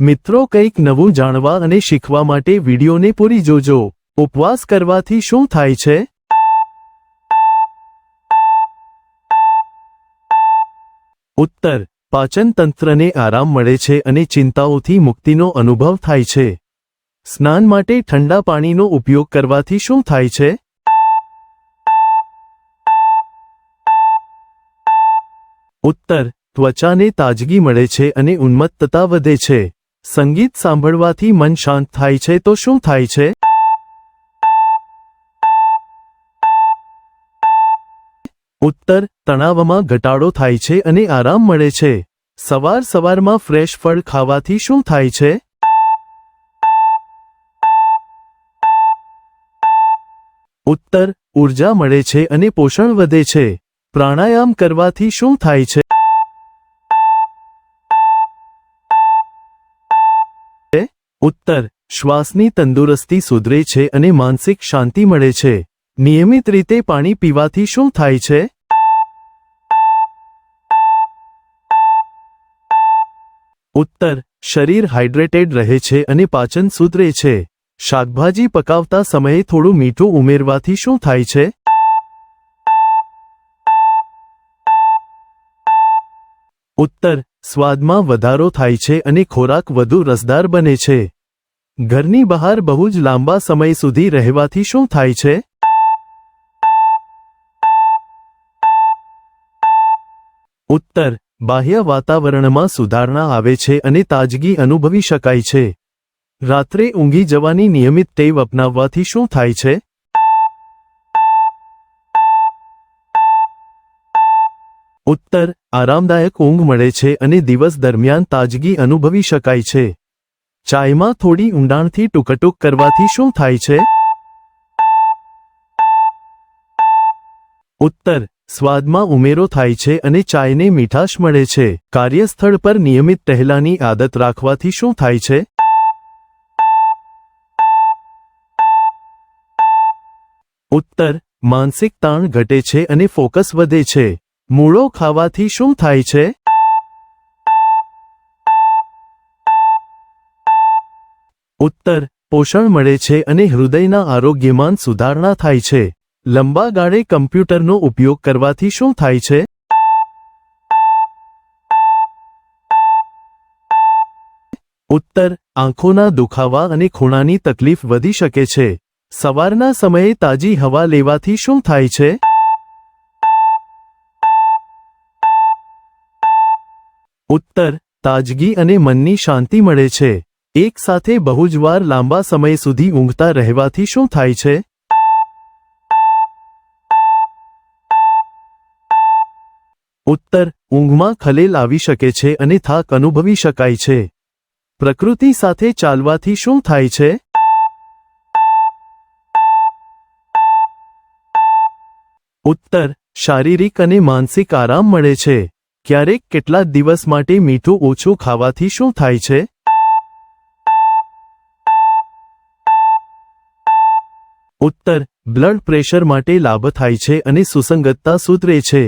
મિત્રો કંઈક નવું જાણવા અને શીખવા માટે વિડીયોને પૂરી જોજો. ઉપવાસ કરવાથી શું થાય છે? ઉત્તર. પાચનતંત્રને આરામ મળે છે અને ચિંતાઓથી મુક્તિનો અનુભવ થાય છે. સ્નાન માટે ઠંડા પાણીનો ઉપયોગ કરવાથી શું થાય છે? ઉત્તર. ત્વચાને તાજગી મળે છે અને ઉન્મત્તતા વધે છે. સંગીત સાંભળવાથી મન શાંત થાય છે, તો શું થાય છે? ઉત્તર, તણાવમાં ઘટાડો થાય છે અને આરામ મળે છે. સવાર સવારમાં ફ્રેશ ફળ ખાવાથી શું થાય છે? ઉત્તર ઊર્જા મળે છે અને પોષણ વધે છે. પ્રાણાયામ કરવાથી શું થાય છે? ઉત્તર, શ્વાસની તંદુરસ્તી સુધરે છે અને માનસિક શાંતિ મળે છે. નિયમિત રીતે પાણી પીવાથી શું થાય છે? ઉત્તર, શરીર હાઇડ્રેટેડ રહે છે અને પાચન સુધરે છે. શાકભાજી પકાવતા સમયે થોડું મીઠું ઉમેરવાથી શું થાય છે? ઉત્તર, સ્વાદમાં વધારો થાય છે અને ખોરાક વધુ રસદાર બને છે. ઘરની બહાર બહુ જ લાંબા સમય સુધી રહેવાથી શું થાય છે? ઉત્તર. બાહ્ય વાતાવરણમાં સુધારણા આવે છે અને તાજગી અનુભવી શકાય છે. રાત્રે ઊંઘી જવાની નિયમિત ટેવ અપનાવવાથી શું થાય છે? ઉત્તર. આરામદાયક ઊંઘ મળે છે અને દિવસ દરમિયાન તાજગી અનુભવી શકાય છે. ચાયમાં થોડી ઊંડાણથી ટુકટુક કરવાથી શું થાય છે? ઉત્તર, સ્વાદમાં ઉમેરો થાય છે અને ચાયને મીઠાશ મળે છે. કાર્યસ્થળ પર નિયમિત ટહેલાની આદત રાખવાથી શું થાય છે? ઉત્તર, માનસિક તાણ ઘટે છે અને ફોકસ વધે છે. મૂળો ખાવાથી શું થાય છે? ઉત્તર, પોષણ મળે છે અને હૃદયના આરોગ્યમાં સુધારણા થાય છે. લંબા ગાળે કમ્પ્યુટરનો ઉપયોગ કરવાથી શું થાય છે? ઉત્તર, આંખોના દુખાવા અને ખૂણાની તકલીફ વધી શકે છે. સવારના સમયે તાજી હવા લેવાથી શું થાય છે? ઉત્તર, તાજગી અને મનની શાંતિ મળે છે. એક સાથે બહુ જ વાર લાંબા સમય સુધી ઊંઘતા રહેવાથી શું થાય છે? ઉત્તર, ઊંઘમાં ખલેલ આવી શકે છે અને થાક અનુભવી શકાય છે. પ્રકૃતિ સાથે ચાલવાથી શું થાય છે? ઉત્તર, શારીરિક અને માનસિક આરામ મળે છે. ક્યારેક કેટલા દિવસ માટે મીઠું ઓછું ખાવાથી શું થાય છે? ઉત્તર બ્લડ પ્રેશર માટે લાભ થાય છે અને સુસંગતતા સુધરે છે.